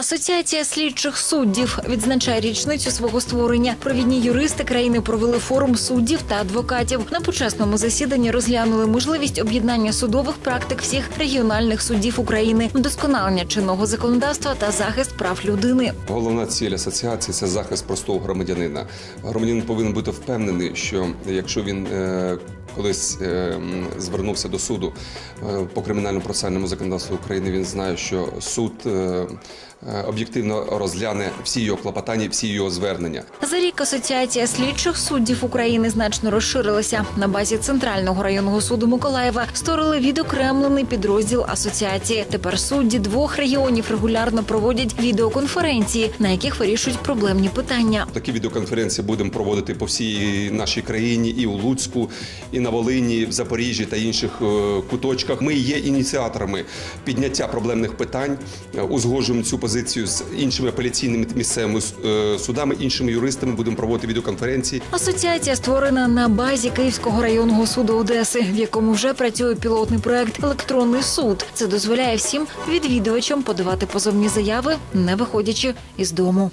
Асоціація слідчих суддів відзначає річницю свого створення. Провідні юристи країни провели форум суддів та адвокатів. На почесному засіданні розглянули можливість об'єднання судових практик всіх регіональних суддів України, вдосконалення чинного законодавства та захист прав людини. Головна ціль асоціації це захист простого громадянина. Громадянин повинен бути впевнений, що якщо він е, колись е, звернувся до суду е, по кримінальному процесуальному законодавству України, він знає, що суд е, об'єктивно розгляне всі його клопотання, всі його звернення. За рік асоціація слідчих суддів України значно розширилася. На базі центрального районного суду Миколаєва створили відокремлений підрозділ асоціації. Тепер судді двох регіонів регулярно проводять відеоконференції, на яких вирішують проблемні питання. Такі відеоконференції будемо проводити по всій нашій країні, і у Луцьку, і на Волині, в Запоріжжі та інших е, куточках. Ми є ініціаторами підняття проблемних питань, е, узгоджуємо цю позицію з іншими апеляційними місцевими е, судами, іншими юристами. Будемо проводити відеоконференції. Асоціація створена на базі Київського районного суду Одеси, в якому вже працює пілотний проект Електронний суд. Це дозволяє всім відвідувачам подавати позовні заяви, не виходячи із дому.